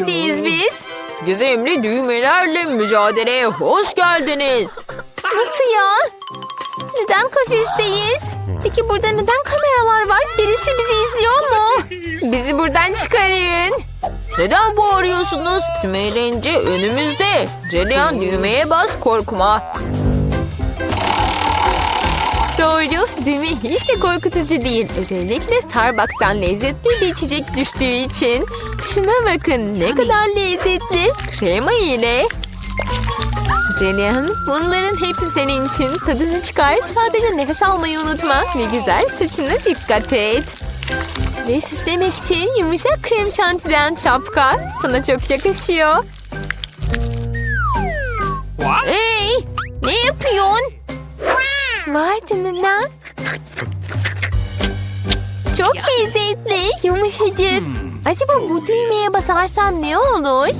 Neredeyiz biz? Gizemli düğmelerle mücadeleye hoş geldiniz. Nasıl ya? Neden kafesteyiz? Peki burada neden kameralar var? Birisi bizi izliyor mu? Bizi buradan çıkarın. Neden bağırıyorsunuz? Tüm eğlence önümüzde. Celiyan düğmeye bas korkma. Doğru, düğme hiç de korkutucu değil. Özellikle Starbucks'tan lezzetli bir içecek düştüğü için. Şuna bakın ne kadar lezzetli. Krema ile. Celihan, bunların hepsi senin için. Tadını çıkar. Sadece nefes almayı unutma. Ve güzel saçına dikkat et. Ve süslemek için yumuşak krem şantiden şapka. Sana çok yakışıyor. Hey, ne yapıyorsun? Vay canına. Çok lezzetli, yumuşacık. Acaba bu düğmeye basarsam ne olur?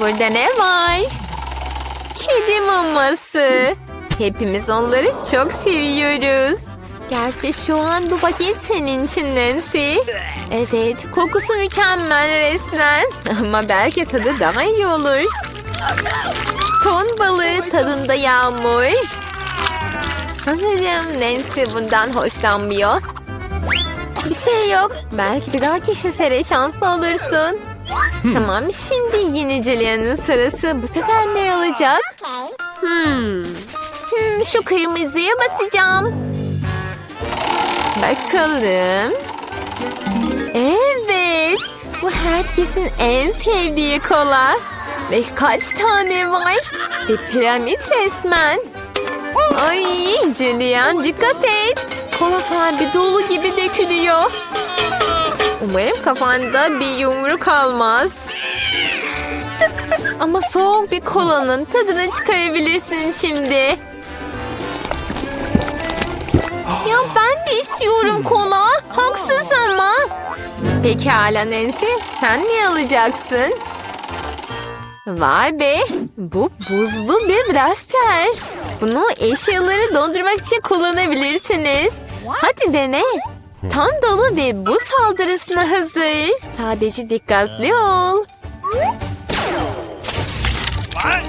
Burada ne var? Kedi maması. Hepimiz onları çok seviyoruz. Gerçi şu an bu paket senin için Nancy. Evet, kokusu mükemmel resmen. Ama belki tadı daha iyi olur. Ton balığı tadında yağmur. Sanırım Nancy bundan hoşlanmıyor. Bir şey yok. Belki bir dahaki sefere şanslı olursun. tamam şimdi yine Julia'nın sırası. Bu sefer ne olacak? Hmm. Hmm, şu kırmızıya basacağım. Bakalım. Evet. Bu herkesin en sevdiği kola. Ve kaç tane var? Bir piramit resmen. Ay Julian dikkat et. Kola sahibi dolu gibi dökülüyor. Umarım kafanda bir yumruk almaz. Ama soğuk bir kolanın tadını çıkarabilirsin şimdi. Ya ben de istiyorum kola. Haksız ama. Pekala Nancy sen ne alacaksın? Vay be bu buzlu bir blaster. Bunu eşyaları dondurmak için kullanabilirsiniz. Hadi dene. Tam dolu ve bu saldırısına hazır. Sadece dikkatli ol. Ay.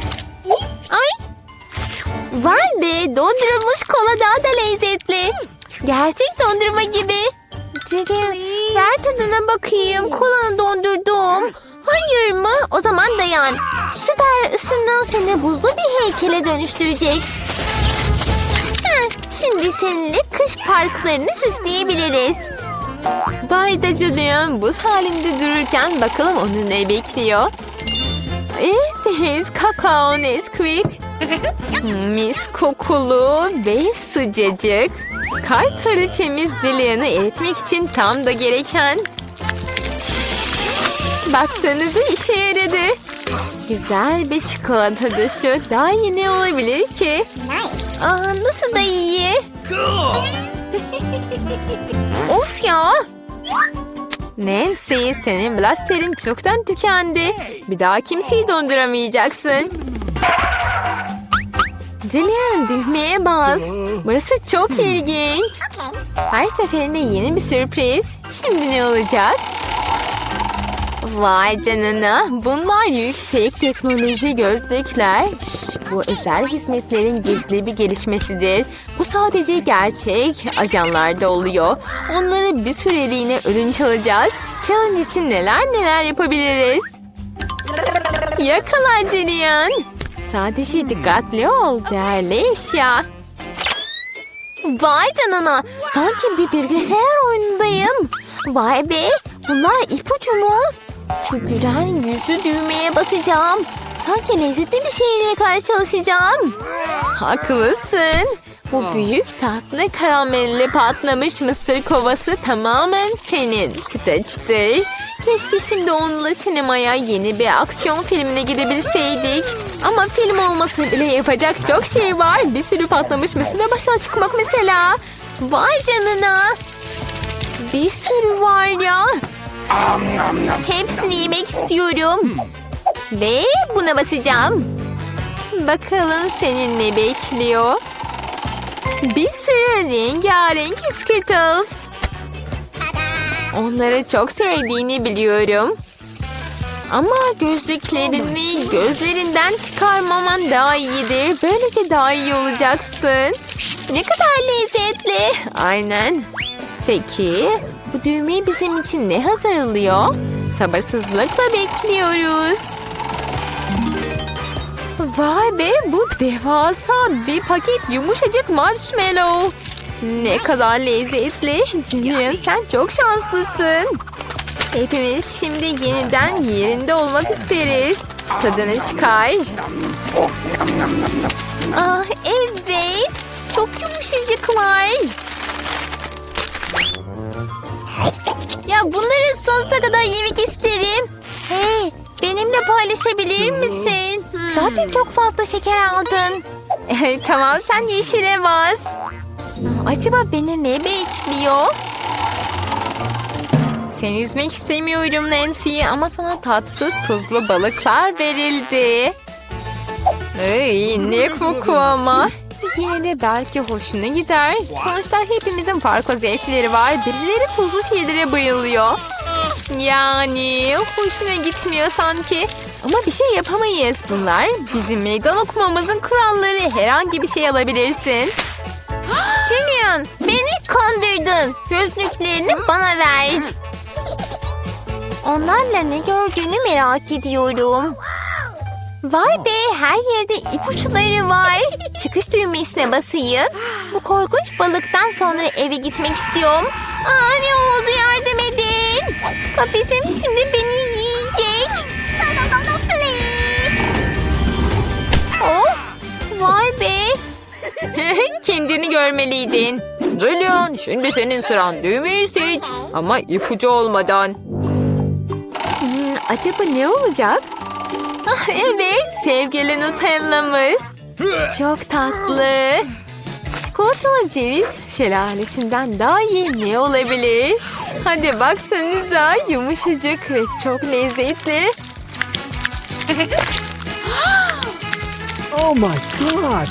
Vay be dondurulmuş kola daha da lezzetli. Gerçek dondurma gibi. Cege ver tadına bakayım. Kolanı dondurdum. Hayır mı? O zaman dayan. Süper ısınım seni buzlu bir heykele dönüştürecek. Heh, şimdi seninle kış parklarını süsleyebiliriz. Bayda Julian buz halinde dururken bakalım onu ne bekliyor. Evet, kakao Nesquik. Mis kokulu ve sıcacık. Kar kraliçemiz Julian'ı eritmek için tam da gereken. Baksanıza işe yaradı. Güzel bir çikolata dışı. Daha iyi ne olabilir ki? Aa, nasıl da iyi. of ya. Nancy senin blasterin çoktan tükendi. Bir daha kimseyi donduramayacaksın. Julian düğmeye bas. Burası çok ilginç. Her seferinde yeni bir sürpriz. Şimdi ne olacak? Vay canına. Bunlar yüksek teknoloji gözlükler. Şş, bu özel hizmetlerin gizli bir gelişmesidir. Bu sadece gerçek ajanlarda oluyor. Onları bir süreliğine ödünç alacağız. Challenge için neler neler yapabiliriz. Yakala Julian. Sadece dikkatli ol. Değerli eşya. Vay canına. Sanki bir bilgisayar oyunundayım. Vay be. Bunlar ipucu mu? Şu gülen yüzü düğmeye basacağım. Sanki lezzetli bir şeyle karşılaşacağım. Haklısın. Bu büyük tatlı karamelli patlamış mısır kovası tamamen senin. Çıtır çıtır. Keşke şimdi onunla sinemaya yeni bir aksiyon filmine gidebilseydik. Ama film olmasa bile yapacak çok şey var. Bir sürü patlamış mısırla başa çıkmak mesela. Vay canına. Bir sürü var ya. Hepsini yemek istiyorum. Ve buna basacağım. Bakalım senin ne bekliyor? Bir sürü rengarenk Skittles. Onları çok sevdiğini biliyorum. Ama gözlüklerini gözlerinden çıkarmaman daha iyidir. Böylece daha iyi olacaksın. Ne kadar lezzetli. Aynen. Peki bu düğmeyi bizim için ne hazırlıyor? Sabırsızlıkla bekliyoruz. Vay be bu devasa bir paket yumuşacık marshmallow. Ne kadar lezzetli. Jillian sen çok şanslısın. Hepimiz şimdi yeniden yerinde olmak isteriz. Tadını çıkar. Ah evet. Çok yumuşacıklar. Ya bunları sonsuza kadar yemek isterim. Hey, benimle paylaşabilir misin? Zaten çok fazla şeker aldın. tamam, sen yeşile bas. Acaba beni ne bekliyor? Seni üzmek istemiyorum Nancy ama sana tatsız tuzlu balıklar verildi. Ay, ne koku ama. Yine belki hoşuna gider. Sonuçta hepimizin farklı zevkleri var. Birileri tuzlu şeylere bayılıyor. Yani hoşuna gitmiyor sanki. Ama bir şey yapamayız bunlar. Bizim meydan okumamızın kuralları. Herhangi bir şey alabilirsin. Jillian beni kandırdın. Gözlüklerini bana ver. Onlarla ne gördüğünü merak ediyorum. Vay be her yerde ipuçları var. Çıkış düğmesine basayım. Bu korkunç balıktan sonra eve gitmek istiyorum. Aa ne oldu yardım edin. Kafesim şimdi beni yiyecek. Of vay be. Kendini görmeliydin. Julian şimdi senin sıran düğmeyi seç. Ama ipucu olmadan. Hmm, acaba ne olacak? Evet, sevgili Nutella'mız. Çok tatlı. Çikolatalı ceviz şelalesinden daha iyi ne olabilir? Hadi baksanıza yumuşacık ve çok lezzetli. Oh my god!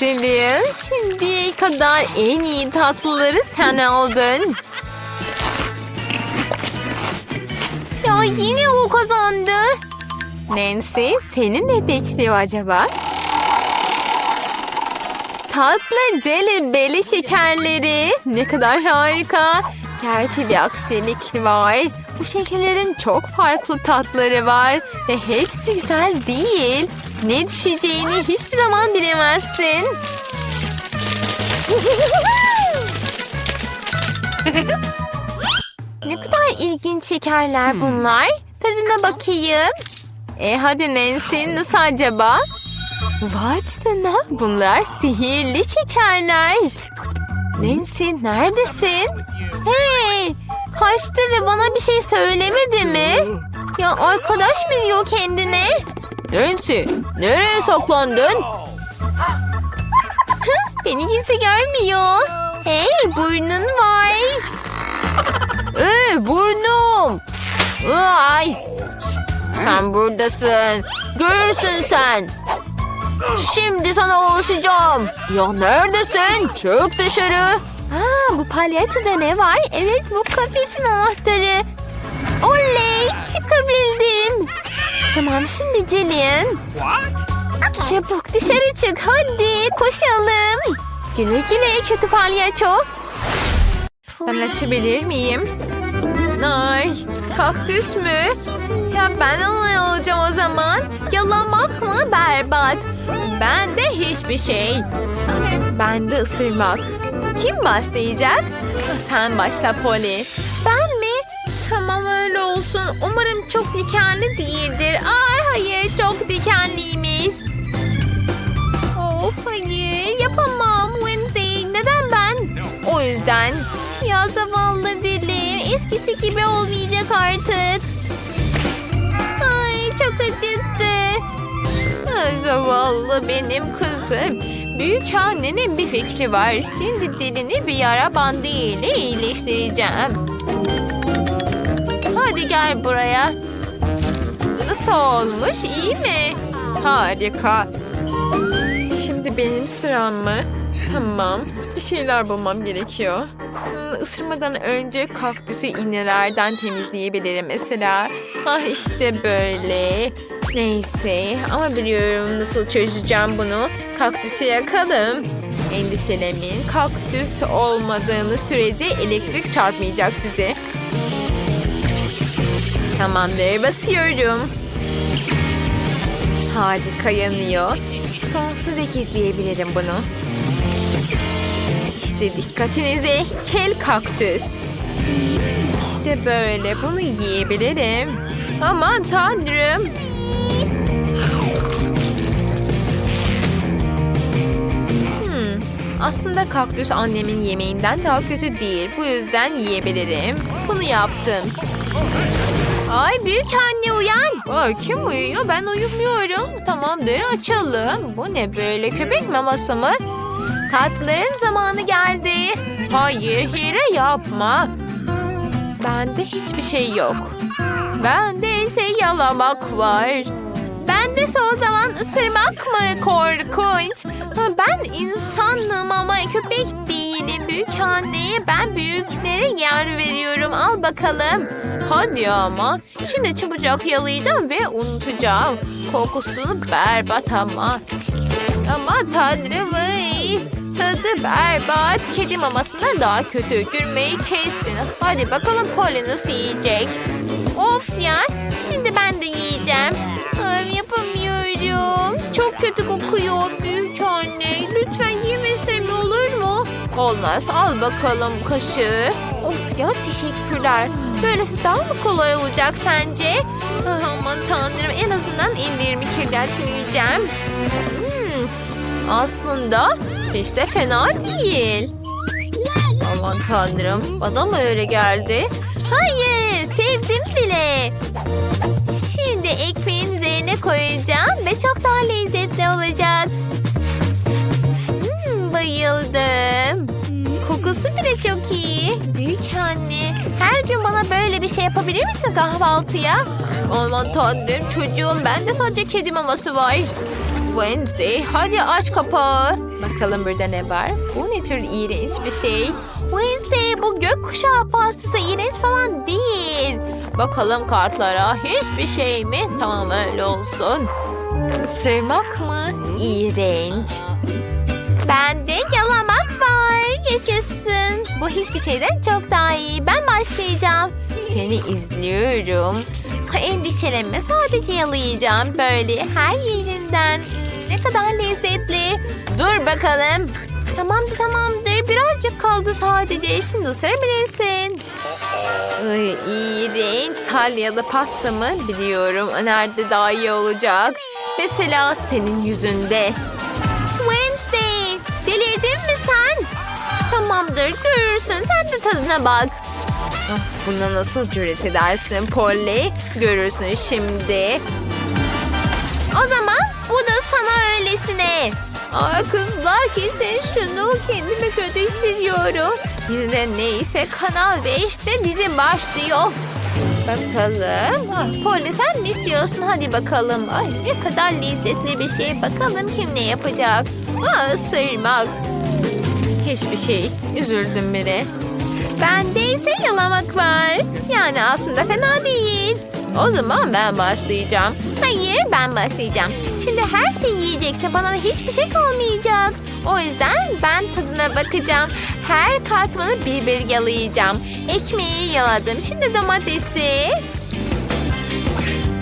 Julian, şimdiye kadar en iyi tatlıları sen aldın. Ya yine o kazandı. Nancy, seni ne bekliyor acaba? Tatlı jelly belly şekerleri. Ne kadar harika. Gerçi bir aksilik var. Bu şekerlerin çok farklı tatları var. Ve hepsi güzel değil. Ne düşeceğini hiçbir zaman bilemezsin. ne kadar ilginç şekerler bunlar. Tadına bakayım. E hadi Nancy nasıl acaba? Vay canına bunlar sihirli şekerler. Nancy neredesin? Hey kaçtı ve bana bir şey söylemedi mi? Ya arkadaş mı diyor kendine? Nancy nereye saklandın? Beni kimse görmüyor. Hey burnun var. Ee, burnum. Ay. Sen buradasın. Görürsün sen. Şimdi sana ulaşacağım. Ya neredesin? Çık dışarı. Aa, bu palyaçoda ne var? Evet bu kafesin anahtarı. Oley çıkabildim. Tamam şimdi Jillian. Çabuk dışarı çık hadi koşalım. Güle güle kötü palyaço. Ben açabilir miyim? Ay kaktüs mü? Ya ben onu alacağım o zaman. Yalamak mı berbat? Ben de hiçbir şey. Ben de ısırmak. Kim başlayacak? Sen başla Polly. Ben mi? Tamam öyle olsun. Umarım çok dikenli değildir. Ay hayır çok dikenliymiş. Of hayır yapamam Wednesday. Neden ben? O yüzden. Ya zavallı dilim. Eskisi gibi olmayacak artık. Ay çok acıttı. Ay, Zavallı benim kızım. Büyük annenin bir fikri var. Şimdi dilini bir yara bandı ile iyileştireceğim. Hadi gel buraya. Nasıl olmuş? İyi mi? Harika. Şimdi benim sıram mı? Tamam. Bir şeyler bulmam gerekiyor. Hmm, ısırmadan önce kaktüsü iğnelerden temizleyebilirim mesela. Ah işte böyle. Neyse ama biliyorum nasıl çözeceğim bunu. Kaktüsü yakalım. Endişelemeyin. Kaktüs olmadığını sürece elektrik çarpmayacak size. Tamamdır basıyorum. Harika yanıyor. Sonsuza dek izleyebilirim bunu. İşte dikkatinize kel kaktüs. İşte böyle bunu yiyebilirim. Aman tanrım. Hmm, aslında kaktüs annemin yemeğinden daha kötü değil. Bu yüzden yiyebilirim. Bunu yaptım. Ay büyük anne uyan. Ay, kim uyuyor? Ben uyumuyorum. Tamamdır açalım. Bu ne böyle köpek maması mı? Tatlının zamanı geldi. Hayır hile yapma. Bende hiçbir şey yok. Bende ise yalamak var. Bende ise o zaman ısırmak mı korkunç? Ben insanım ama köpek değilim. Büyük anneye ben büyüklere yer veriyorum. Al bakalım. Hadi ama. Şimdi çabucak yalayacağım ve unutacağım. Kokusu berbat ama. Ama tanrım ay. Tadı berbat. Kedi mamasından daha kötü. Gülmeyi kessin. Hadi bakalım Polly nasıl yiyecek. Of ya. Şimdi ben de yiyeceğim. Ay, yapamıyorum. Çok kötü kokuyor büyük anne. Lütfen yemesem olur mu? Olmaz. Al bakalım kaşığı. Of ya teşekkürler. Böylesi daha mı kolay olacak sence? Ah, Aman tanrım en azından ellerimi kirletmeyeceğim. Hmm, aslında hiç de fena değil. Aman tanrım bana mı öyle geldi? Hayır sevdim bile. Şimdi ekmeğin üzerine koyacağım ve çok daha lezzetli olacak. Hmm, bayıldım. Kokusu bile çok iyi. Büyük anne, her gün bana böyle bir şey yapabilir misin kahvaltıya? Aman tanrım çocuğum, bende sadece kedi maması var. Wednesday, hadi aç kapağı. Bakalım burada ne var? Bu ne tür iğrenç bir şey. Wednesday, bu gökkuşağı pastası iğrenç falan değil. Bakalım kartlara hiçbir şey mi? Tamam öyle olsun. Isırmak mı? İğrenç. Bende yalamak var. Yaşasın. Bu hiçbir şeyden çok daha iyi. Ben başlayacağım. Seni izliyorum. Endişelenme sadece yalayacağım. Böyle her yerinden. Ne kadar lezzetli. Dur bakalım. Tamamdır tamamdır. Birazcık kaldı sadece. Şimdi ısırabilirsin. Ay, iğrenç. Salyalı pasta mı? Biliyorum. Nerede daha iyi olacak? Mesela senin yüzünde. Wednesday, delirdin mi sen? Tamamdır, görürsün. Sen de tadına bak. Ah, buna nasıl cüret edersin Polly? Görürsün şimdi. O zaman Aa, kızlar kesin şunu kendimi kötü hissediyorum. Yine neyse Kanal 5'te dizi başlıyor. Bakalım. Ah, sen mi istiyorsun? Hadi bakalım. Ay ne kadar lezzetli bir şey. Bakalım kim ne yapacak. Aa, ısırmak. Hiçbir şey. Üzüldüm bile. Bende ise yalamak var. Yani aslında fena değil. O zaman ben başlayacağım. Hayır ben başlayacağım. Şimdi her şey yiyecekse bana hiçbir şey kalmayacak. O yüzden ben tadına bakacağım. Her katmanı bir bir yalayacağım. Ekmeği yaladım. Şimdi domatesi.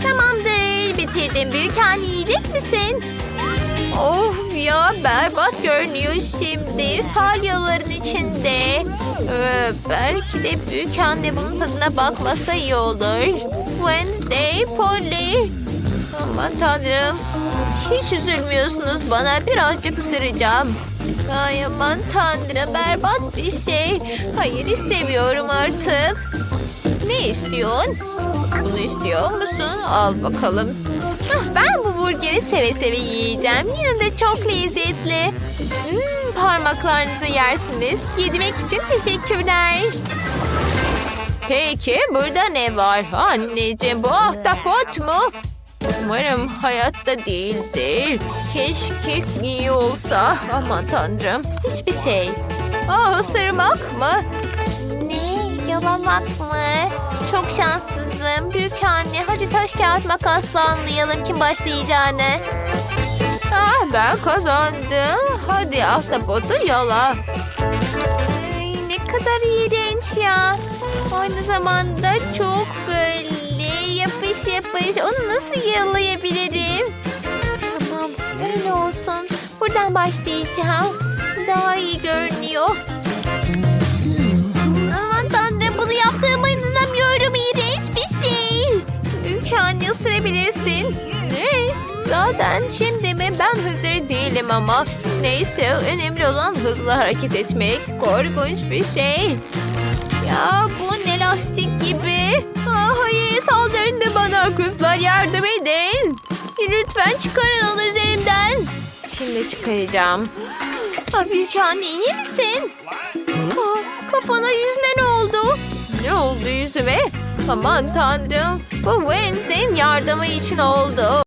Tamamdır. Bitirdim. Büyük anne yiyecek misin? Of ya berbat görünüyor şimdi. Salyaların içinde. Ee, belki de büyük anne bunun tadına bakmasa iyi olur. Wednesday, Polly. Aman tanrım. Hiç üzülmüyorsunuz bana. Birazcık ısıracağım. Ay aman tanrım berbat bir şey. Hayır istemiyorum artık. Ne istiyorsun? Bunu istiyor musun? Al bakalım. Ben bu burgeri seve seve yiyeceğim. Yine de çok lezzetli. Hmm, parmaklarınızı yersiniz. Yedirmek için teşekkürler. Peki burada ne var? Anneciğim bu ahtapot mu? Umarım hayatta değildir. Keşke iyi olsa. Aman tanrım. Hiçbir şey. Aa ısırmak mı? Ne? Yalamak mı? Çok şanssızım. Büyük anne hadi taş kağıt makasla anlayalım kim başlayacağını. Ah ben kazandım. Hadi ahtapotu yala. Ay, ne kadar iğrenç ya. Aynı zamanda çok böyle yapış yapış. Onu nasıl yalayabilirim? Tamam öyle olsun. Buradan başlayacağım. Daha iyi görünüyor. Aman tanrım bunu yaptığıma inanamıyorum. İğrenç bir şey. Anne ısırabilirsin. Ne? Zaten şimdi mi? Ben hazır değilim ama. Neyse önemli olan hızlı hareket etmek. Korkunç bir şey. Ya bu ne lastik gibi. Ah, hayır saldırın da bana kızlar yardım edin. Lütfen çıkarın onu üzerimden. Şimdi çıkaracağım. Ah, büyük anne iyi misin? Ah, kafana yüzüne ne oldu? Ne oldu yüzüme? Aman tanrım bu Wednesday'in yardımı için oldu.